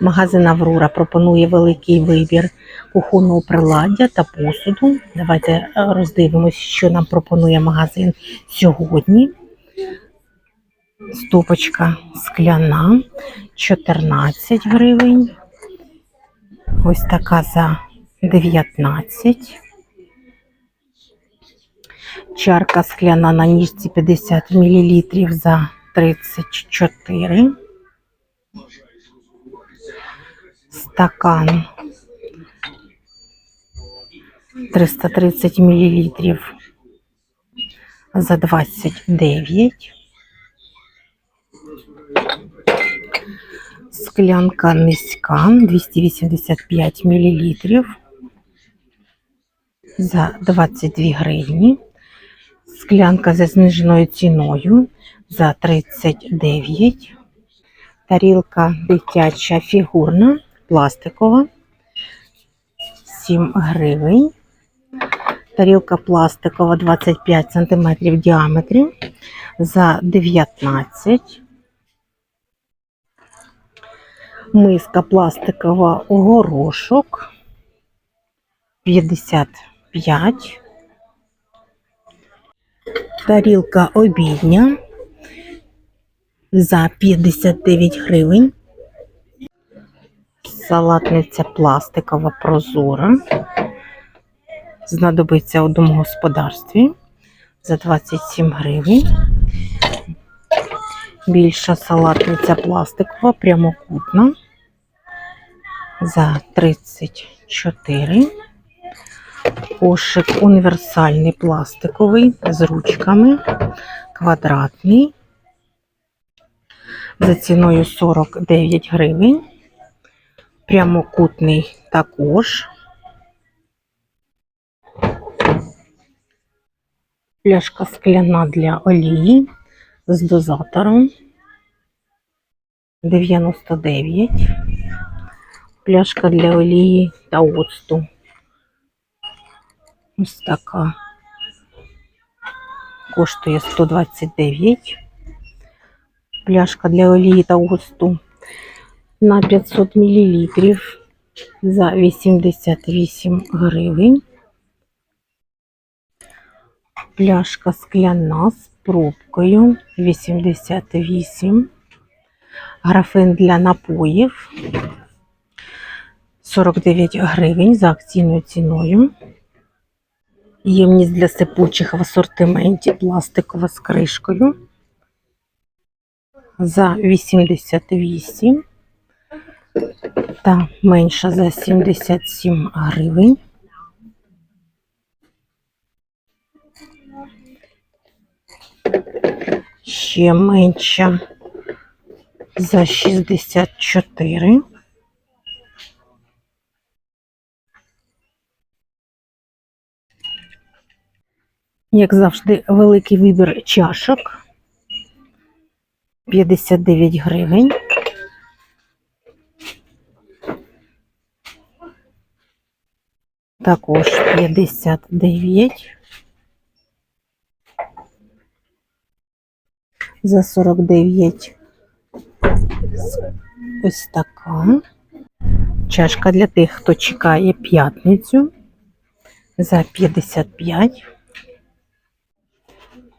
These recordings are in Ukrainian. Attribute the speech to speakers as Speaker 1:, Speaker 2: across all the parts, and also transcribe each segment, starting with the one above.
Speaker 1: Магазин Аврора пропонує великий вибір кухонного приладдя та посуду. Давайте е, роздивимось, що нам пропонує магазин сьогодні. Стопочка скляна 14 гривень. Ось така за 19. Чарка скляна на ніжці 50 мл за 34. Стакан 330 мл за 29. Склянка низька 285 мл за 22 гривні. Склянка за зниженою ціною за 39. Тарілка дитяча фігурна, пластикова 7 гривень. Тарілка пластикова 25 см в діаметрі за 19. Миска пластикова горошок 55. Тарілка обідня за 59 гривень. Салатниця пластикова прозора. Знадобиться у домогосподарстві за 27 гривень. Більша салатниця пластикова, прямокутна за 34. Кошик універсальний пластиковий з ручками, квадратний. За ціною 49 гривень. Прямокутний також. Пляшка скляна для олії з дозатором 99. Пляшка для олії та оцту. Ось така. Коштує 129. Пляшка для олії та оцту на 500 мл за 88 гривень. Пляшка скляна з пробкою 88. Графин для напоїв 49 гривень за акційною ціною. Ємність для сипучих в асортименті пластикова з кришкою за 88 та менша за 77 гривень. Ще менша за 64. Як завжди, великий вибір чашок 59 гривень. Також 59. За 49 ось така. Чашка для тих, хто чекає п'ятницю за 55.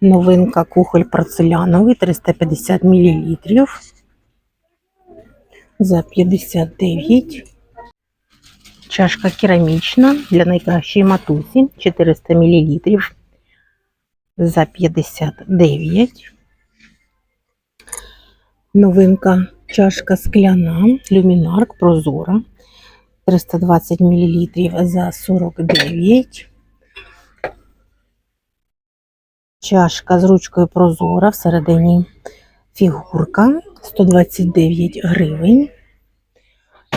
Speaker 1: Новинка кухоль порцеляновий 350 мл за 59. Чашка керамічна для найкращої матусі 400 мл за 59. Новинка чашка скляна, люмінарк прозора 320 мл за 49. Чашка з ручкою прозора всередині фігурка 129 гривень.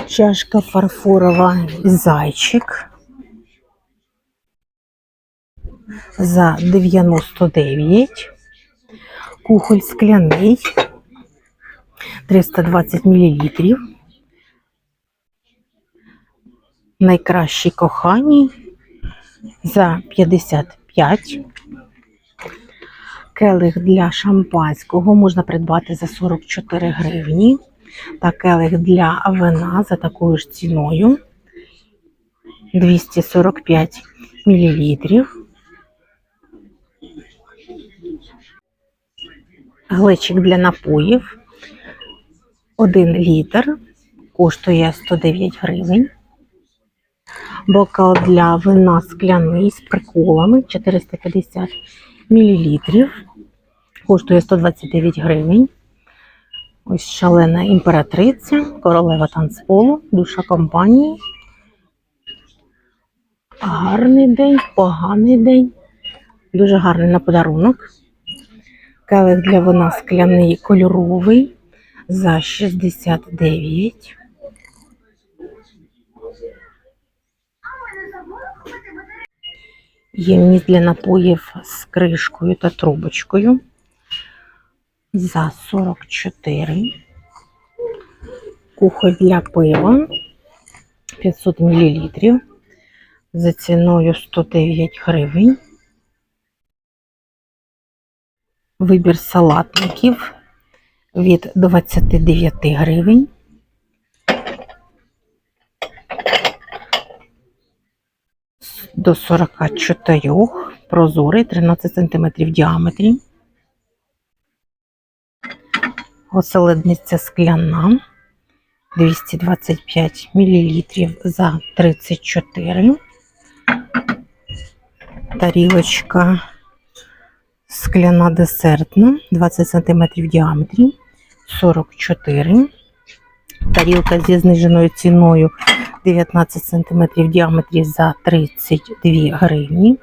Speaker 1: Чашка фарфорова зайчик за 99. Кухоль скляний 320 мл. Найкращі кохані за 55. Келих для шампанського можна придбати за 44 гривні. Та келих для вина за такою ж ціною 245 мл. Глечик для напоїв 1 літр коштує 109 гривень. Бокал для вина скляний з приколами 450 мл. Коштує 129 гривень. Ось шалена імператриця, королева танцполу, душа компанії. Гарний день, поганий день. Дуже гарний на подарунок. Келих для вина скляний кольоровий за 69. Ємність для напоїв з кришкою та трубочкою за 44. Кухоль для пива 500 мл за ціною 109 гривень. Вибір салатників від 29 гривень. До 44 прозорий 13 см в діаметрі. Оселедниця скляна 225 мл за 34. Тарілочка скляна десертна 20 см в діаметрі 44. Тарілка зі зниженою ціною 19 см в діаметрі за 32 гривні.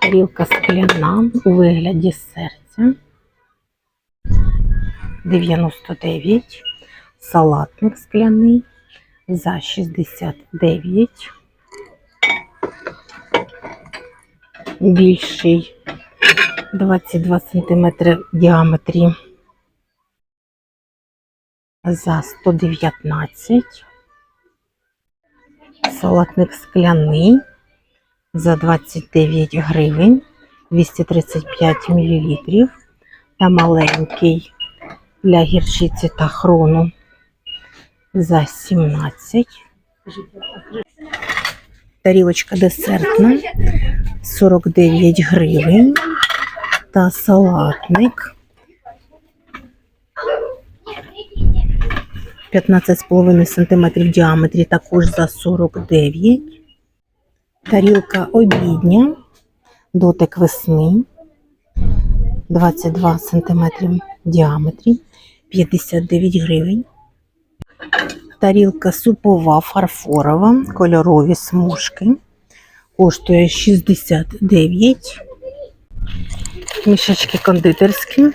Speaker 1: Тарілка скляна у вигляді серця 99. Салатник скляний за 69. Більший 22 см в діаметрі за 119. Салатник скляний за 29 гривень 235 мл та маленький для гірчиці та хрону за 17. Тарілочка десертна 49 гривень та салатник 15,5 см в діаметрі також за 49. Тарілка обідня, дотик весни 22 см в діаметрі 59 гривень. Тарілка супова фарфорова, кольорові смужки. Коштує 69. Мішечки кондитерські.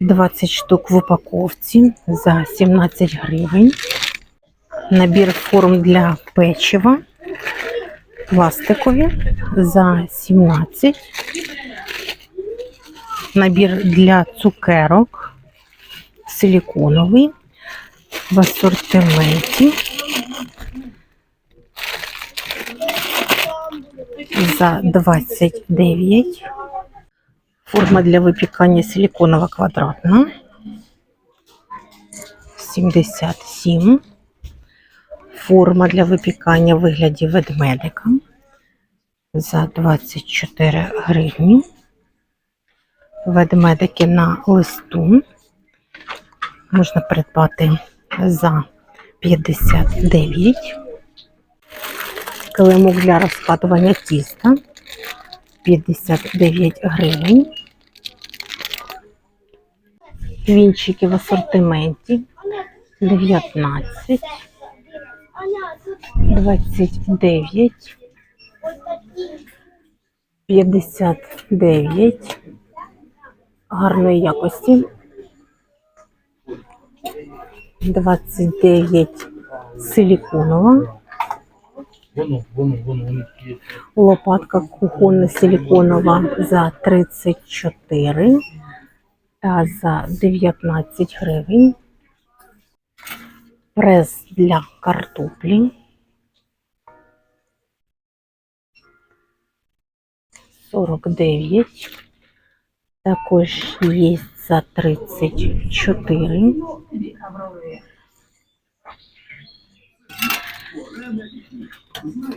Speaker 1: 20 штук в упаковці за 17 гривень. Набір форм для печива. Пластикові за 17. Набір для цукерок. Силіконовий в асортименті за 29. Форма для випікання силіконова квадратна 77. Форма для випікання в вигляді ведмедика за 24 гривні. Ведмедики на листу можна придбати за 59. Килимок для розкладування тіста 59 гривень. Вінчики в асортименті 19, 29, 59 гарної якості. 29 силіконова. Лопатка кухонна силіконова за 34 та за 19 гривень. Прес для картоплі. 49 Також є за 34.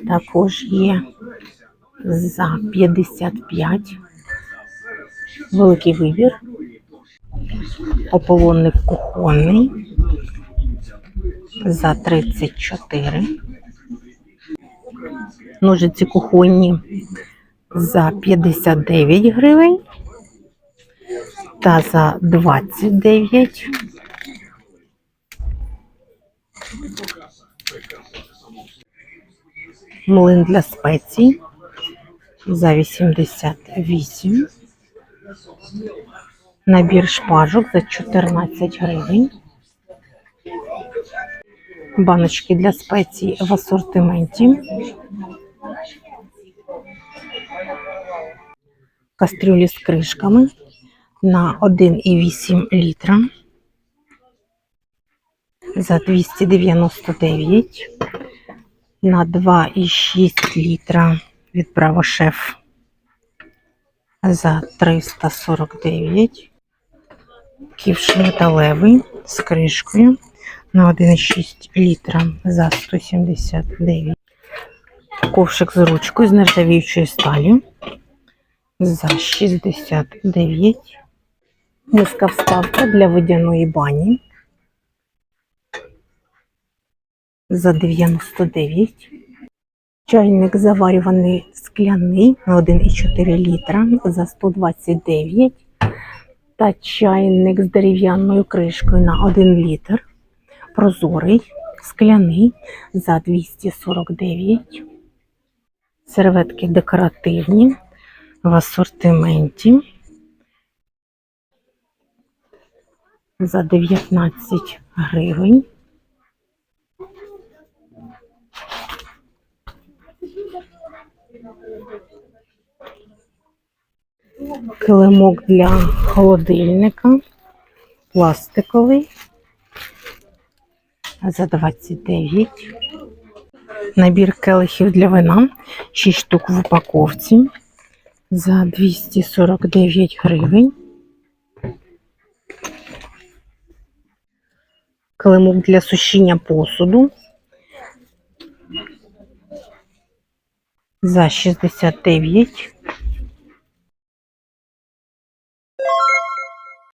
Speaker 1: Також є за 55. Великий вибір. Ополонник кухонний за 34. Ножиці кухонні за 59 гривень та за 29. Млин для спецій за 88. Набір шпажок за 14 гривень. Баночки для спецій в асортименті. Кастрюлі з кришками на 1,8 літра за 299 на 2,6 літра від Браво Шеф за 349 ківш металевий з кришкою на 1,6 літра за 179 ковшик з ручкою з нержавіючої сталі за 69 Низька вставка для водяної бані за 99. Чайник заварюваний скляний на 1,4 літра за 129. Та чайник з дерев'яною кришкою на 1 літр. Прозорий, скляний за 249. Серветки декоративні в асортименті. за 19 гривень. Килимок для холодильника пластиковий за 29. Набір келихів для вина 6 штук в упаковці за 249 гривень. Килимок для сушіння посуду за 69